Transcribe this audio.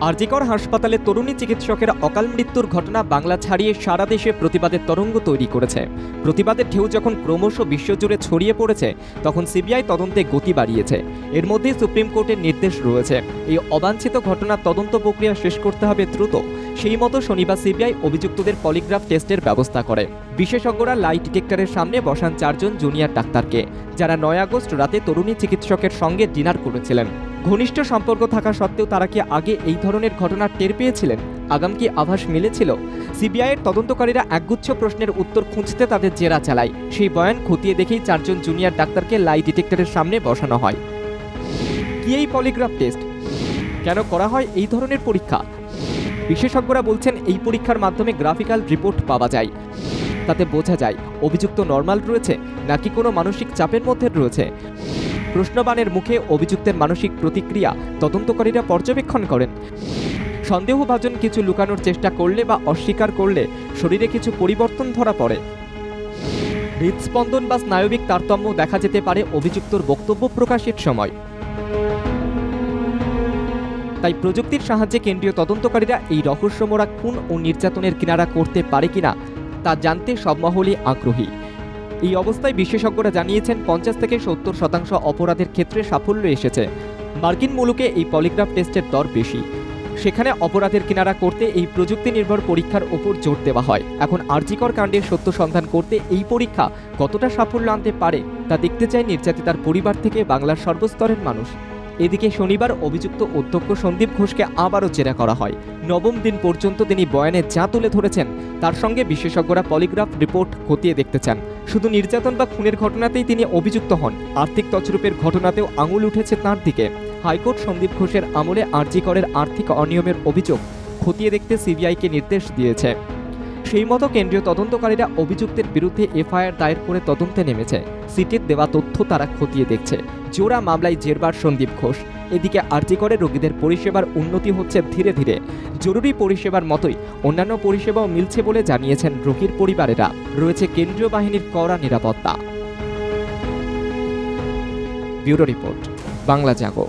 আরজিকর হাসপাতালে তরুণী চিকিৎসকের অকাল মৃত্যুর ঘটনা বাংলা ছাড়িয়ে সারা দেশে প্রতিবাদের তরঙ্গ তৈরি করেছে। প্রতিবাদের ঢেউ যখন ক্রমশ বিশ্বজুড়ে ছড়িয়ে পড়েছে, তখন সিবিআই তদন্তে গতি বাড়িয়েছে। এর মধ্যে সুপ্রিম কোর্টের নির্দেশ রয়েছে। এই অবাঞ্ছিত ঘটনার তদন্ত প্রক্রিয়া শেষ করতে হবে দ্রুত। সেই মতো শনিবার সিবিআই অভিযুক্তদের পলিগ্রাফ টেস্টের ব্যবস্থা করে। বিশেষজ্ঞরা লাই ডিটেক্টরের সামনে বসান চারজন জুনিয়র ডাক্তারকে, যারা নয় আগস্ট রাতে তরুণী চিকিৎসকের সঙ্গে ডিনার করেছিলেন। ঘনিষ্ঠ সম্পর্ক থাকা সত্ত্বেও তারা কি আগে এই ধরনের ঘটনা টের পেয়েছিলেন? আগাম কি আভাস মিলেছিল? সিবিআইয়ের তদন্তকারীরা একগুচ্ছ প্রশ্নের উত্তর খুঁজতে তাদের জেরা চালায়। সেই বয়ান খতিয়ে দেখেই চারজন জুনিয়র ডাক্তারকে লাই ডিটেক্টরের সামনে বসানো হয়। কি এই পলিগ্রাফ টেস্ট? কেন করা হয় এই ধরনের পরীক্ষা? বিশেষজ্ঞরা বলছেন এই পরীক্ষার মাধ্যমে গ্রাফিক্যাল রিপোর্ট পাওয়া যায়। তাতে বোঝা যায়, অভিযুক্ত নর্মাল রয়েছে, নাকি কোনো মানসিক চাপের মধ্যে রয়েছে। প্রশ্নবাণের মুখে অভিযুক্তের মানসিক প্রতিক্রিয়া তদন্তকারীরা পর্যবেক্ষণ করেন। সন্দেহভাজন কিছু লুকানোর চেষ্টা করলে বা অস্বীকার করলে শরীরে কিছু পরিবর্তন ধরা পড়ে। হৃদস্পন্দন বা স্নায়বিক তারতম্য দেখা যেতে পারে অভিযুক্তর বক্তব্য প্রকাশের সময়। তাই প্রযুক্তির সাহায্যে কেন্দ্রীয় তদন্তকারীরা এই রহস্যমোড়া খুন ও নির্যাতনের কিনারা করতে পারে কিনা তা জানতে সব মহলই আগ্রহী। এই অবস্থায় বিশেষজ্ঞরা জানিয়েছেন পঞ্চাশ থেকে সত্তর শতাংশ অপরাধের ক্ষেত্রে সাফল্য এসেছে। মার্কিন মুলুকে এই পলিগ্রাফ টেস্টের দর বেশি। সেখানে অপরাধের কিনারা করতে এই প্রযুক্তি নির্ভর পরীক্ষার ওপর জোর দেওয়া হয়। এখন আর্জিকর কাণ্ডের সত্য সন্ধান করতে এই পরীক্ষা কতটা সাফল্য আনতে পারে তা দেখতে চায় নির্যাতিতার পরিবার থেকে বাংলার সর্বস্তরের মানুষ। এদিকে শনিবার অভিযুক্ত অধ্যক্ষ সন্দীপ ঘোষকে আবারও জেরা করা হয়। নবম দিন পর্যন্ত তিনি বয়ানে যা তুলে ধরেছেন, তার সঙ্গে বিশেষজ্ঞরা পলিগ্রাফ রিপোর্ট খতিয়ে দেখতে চান। শুধু নির্যাতন বা খুনের ঘটনাতেই তিনি অভিযুক্ত হন। আর্থিক তছরূপের ঘটনাতেও আঙুল উঠেছে তাঁর দিকে। হাইকোর্ট সন্দীপ ঘোষের আমলে আরজি করের আর্থিক অনিয়মের অভিযোগ খতিয়ে দেখতে সিবিআইকে নির্দেশ দিয়েছে। সেই মতো কেন্দ্রীয় তদন্তকারীরা অভিযুক্তের বিরুদ্ধে এফআইআর দায়ের করে তদন্তে নেমেছে। সিটের দেওয়া তথ্য তারা খতিয়ে দেখছে। জোড়া মামলায় জেরবার সন্দীপ ঘোষ। এদিকে আরজি করে রোগীদের পরিষেবার উন্নতি হচ্ছে ধীরে ধীরে। জরুরি পরিষেবার মতোই অন্যান্য পরিষেবাও মিলছে বলে জানিয়েছেন রোগীর পরিবারেরা। রয়েছে কেন্দ্রীয় বাহিনীর কড়া নিরাপত্তা। Bureau report, Bangla Jago.